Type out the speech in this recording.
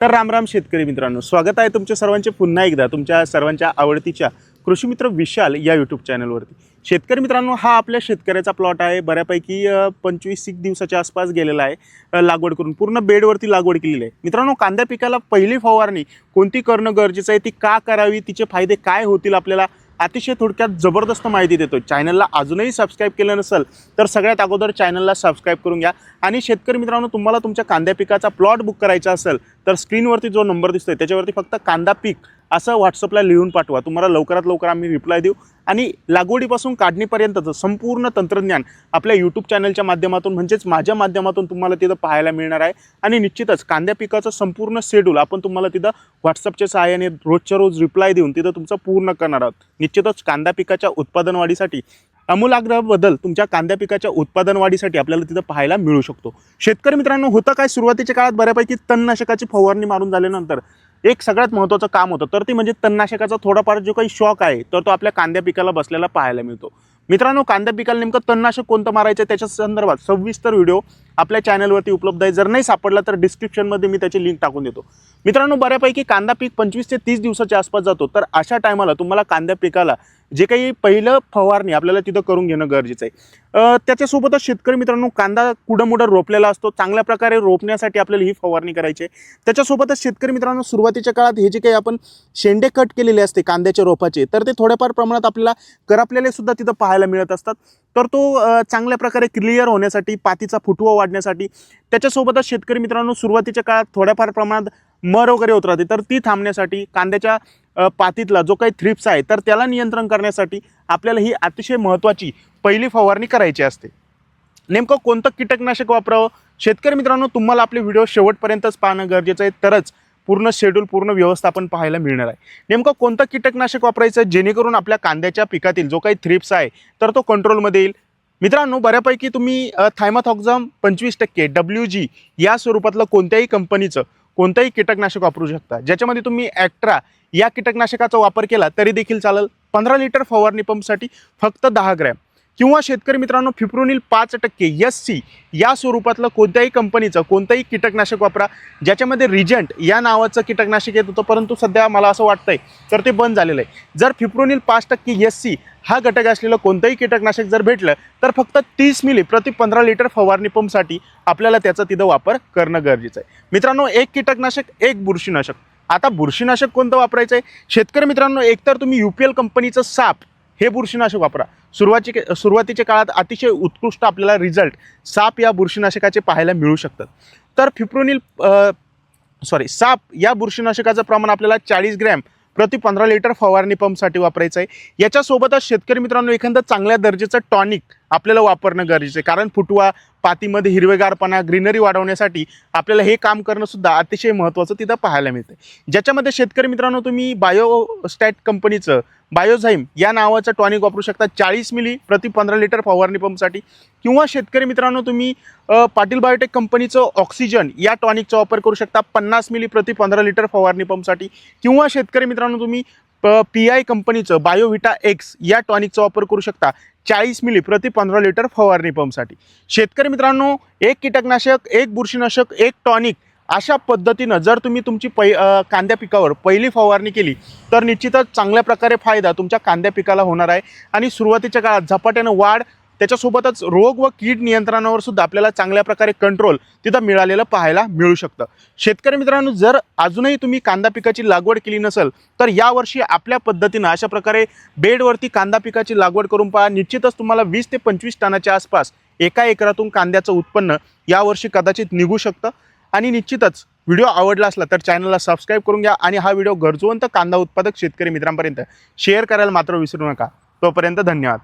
तर रामराम शेतकरी मित्रांनो स्वागत आहे तुमच्या सर्वांचे पुन्हा एकदा तुमच्या सर्वांच्या आवडतीच्या कृषीमित्र विशाल या यूट्यूब चॅनलवरती शेतकरी मित्रांनो हा आपल्या शेतकऱ्याचा प्लॉट आहे बऱ्यापैकी पंचवीस एक दिवसाच्या आसपास गेलेला आहे लागवड करून पूर्ण बेडवरती लागवड केलेली आहे. मित्रांनो कांद्या पिकाला पहिली फवारणी कोणती करणं गरजेचं आहे ती का करावी तिचे फायदे काय होतील आपल्याला अतिशय थोडक्यात जबरदस्त माहिती देतो चॅनलला अजूनही सबस्क्राईब केलं नसेल तर सगळ्यात अगोदर चॅनलला सबस्क्राईब करून घ्या. आणि शेतकरी मित्रांनो तुम्हाला तुमच्या कांद्या पिकाचा प्लॉट बुक करायचा असेल तर स्क्रीनवरती जो नंबर दिसतोय त्याच्यावरती फक्त कांदा पीक असं व्हॉट्सअपला लिहून पाठवा. तुम्हाला लवकरात लवकर आम्ही रिप्लाय देऊ. आणि लागवडीपासून काढणीपर्यंतचं संपूर्ण तंत्रज्ञान आपल्या यूट्यूब चॅनलच्या माध्यमातून म्हणजेच माझ्या माध्यमातून तुम्हाला तिथं पाहायला मिळणार आहे. आणि निश्चितच कांद्या पिकाचं संपूर्ण शेड्यूल आपण तुम्हाला तिथं व्हॉट्सअपच्या सहाय्याने रोजच्या रोज रिप्लाय देऊन तिथं तुमचं पूर्ण करणार आहोत. निश्चितच कांदा पिकाच्या उत्पादन वाढीसाठी आमूलाग्र बदल तुमच्या कांद्या पिकाच्या उत्पादन वाढीसाठी आपल्याला तिथं पाहायला मिळू शकतो. शेतकरी मित्रांनो होतं काय? सुरुवातीच्या काळात बऱ्यापैकी तणनाशकाची फवारणी मारून झाल्यानंतर एक सगळ्यात महत्त्वाचं काम होतं. तर ते म्हणजे तणनाशकाचा थोडाफार जो काही शॉक आहे तर तो आपल्या कांद्या पिकाला बसलेला पाहायला मिळतो. मित्रांनो कांद्या पिकाला नेमकं तणनाशक कोणतं मारायचं त्याच्या संदर्भात सविस्तर व्हिडिओ आपल्या चॅनलवरती उपलब्ध आहे. जर नाही सापडला तर डिस्क्रिप्शनमध्ये मी त्याची लिंक टाकून देतो. मित्रांनो बऱ्यापैकी कांदा पीक पंचवीस ते तीस दिवसाच्या आसपास जातो. तर अशा टायमाला तुम्हाला कांद्या पिकाला जे काही पहिलं फवारणी आपल्याला तिथं करून घेणं गरजेचं आहे. त्याच्यासोबतच शेतकरी मित्रांनो कांदा कुडमुडं रोपलेला असतो. चांगल्या प्रकारे रोपण्यासाठी आपल्याला ही फवारणी करायची आहे. त्याच्यासोबतच शेतकरी मित्रांनो सुरुवातीच्या काळात हे जे काही आपण शेंडे कट केलेले असते कांद्याच्या रोपाचे तर ते थोड्याफार प्रमाणात आपल्याला करपलेले सुद्धा तिथं पाहायला मिळत असतात. तर तो चांगल्या प्रकारे क्लिअर होण्यासाठी पातीचा फुटवा वाढण्यासाठी त्याच्यासोबतच शेतकरी मित्रांनो सुरुवातीच्या काळात थोड्याफार प्रमाणात मर वगैरे होत राहते. तर ती थांबण्यासाठी कांद्याच्या पातीतला जो काही थ्रिप्स आहे तर त्याला नियंत्रण करण्यासाठी आपल्याला ही अतिशय महत्त्वाची पहिली फवारणी करायची असते. नेमकं कोणतं कीटकनाशक वापरावं? शेतकरी मित्रांनो तुम्हाला आपले व्हिडिओ शेवटपर्यंतच पाहणं गरजेचं आहे. तरच पूर्ण शेड्यूल पूर्ण व्यवस्थापन पाहायला मिळणार आहे. नेमकं कोणतं कीटकनाशक वापरायचं? जेणेकरून आपल्या कांद्याच्या पिकातील जो काही थ्रिप्स आहे तर तो कंट्रोलमध्ये येईल. मित्रांनो बऱ्यापैकी तुम्ही थायमाथॉक्झाम पंचवीस टक्के डब्ल्यू जी या स्वरूपातलं कोणत्याही कंपनीचं कोणतंही कीटकनाशक वापरू शकता. ज्याच्यामध्ये तुम्ही ॲक्ट्रा या कीटकनाशकाचा वापर केला तरी देखील चालेल. पंधरा लिटर फवारणी पंपसाठी फक्त दहा ग्रॅम. किंवा शेतकरी मित्रांनो फिप्रोनिल पाच टक्के एस सी या स्वरूपातलं कोणत्याही कंपनीचं कोणतंही कीटकनाशक वापरा ज्याच्यामध्ये रिजंट या नावाचं कीटकनाशक येत होतं परंतु सध्या मला असं वाटतंय तर ते बंद झालेलं आहे. जर फिप्रोनिल पाच टक्के एस सी हा घटक असलेलं कोणतंही कीटकनाशक जर भेटलं तर फक्त तीस मिली प्रति पंधरा लिटर फवारणी पंपसाठी आपल्याला त्याचा तिथं वापर करणं गरजेचं आहे. मित्रांनो एक कीटकनाशक एक बुरशीनाशक. आता बुरशीनाशक कोणतं वापरायचं आहे शेतकरी मित्रांनो एकतर तुम्ही यू पी एल कंपनीचं साप हे बुरशीनाशक वापरा. सुरुवाती सुरुवातीच्या काळात अतिशय उत्कृष्ट आपल्याला रिझल्ट साप या बुरशीनाशकाचे पाहायला मिळू शकतात. तर फिप्रोनिल सॉरी साप या बुरशीनाशकाचं प्रमाण आपल्याला चाळीस ग्रॅम प्रति पंधरा लिटर फवारणी पंपसाठी वापरायचं आहे. याच्यासोबतच शेतकरी मित्रांनो एखादं चांगल्या दर्जाचं टॉनिक आपल्याला वापरणं गरजेचं आहे. कारण फुटवा पातीमध्ये हिरवेगारपणा ग्रीनरी वाढवण्यासाठी आपल्याला हे काम करणंसुद्धा अतिशय महत्त्वाचं तिथं पाहायला मिळतं ज्याच्यामध्ये शेतकरी मित्रांनो तुम्ही बायोस्टॅट कंपनीचं बायोझाईम या नावाचं टॉनिक वापरू शकता. चाळीस मिली प्रति पंधरा लिटर फवारणी पंपसाठी किंवा शेतकरी मित्रांनो तुम्ही पाटील बायोटेक कंपनीचं ऑक्सिजन या टॉनिकचा वापर करू शकता. पन्नास मिली प्रति पंधरा लिटर फवारणी पंपसाठी किंवा शेतकरी मित्रांनो तुम्ही प पी आय कंपनीचं बायोव्हिटा एक्स या टॉनिकचा वापर करू शकता चाळीस मिली प्रति पंधरा लिटर फवारणी पंपसाठी. शेतकरी मित्रांनो एक कीटकनाशक एक बुरशीनाशक एक टॉनिक अशा पद्धतीनं जर तुम्ही तुमची पै कांद्या पिकावर पहिली फवारणी केली तर निश्चितच चांगल्या प्रकारे फायदा तुमच्या कांद्या पिकाला होणार आहे. आणि सुरुवातीच्या काळात झपाट्यानं वाढ त्याच्यासोबतच रोग व कीड नियंत्रणावर सुद्धा आपल्याला चांगल्या प्रकारे कंट्रोल तिथं मिळालेलं पाहायला मिळू शकतं. शेतकरी मित्रांनो जर अजूनही तुम्ही कांदा पिकाची लागवड केली नसेल तर यावर्षी आपल्या पद्धतीनं अशा प्रकारे बेडवरती कांदा पिकाची लागवड करून पहा. निश्चितच तुम्हाला वीस ते पंचवीस टनाच्या आसपास एका एकरातून कांद्याचं उत्पन्न यावर्षी कदाचित निघू शकतं. आणि निश्चितच व्हिडिओ आवडला असला तर चॅनलला सबस्क्राईब करून घ्या आणि हा व्हिडिओ गरजवंत कांदा उत्पादक शेतकरी मित्रांपर्यंत शेअर करायला मात्र विसरू नका. तोपर्यंत धन्यवाद.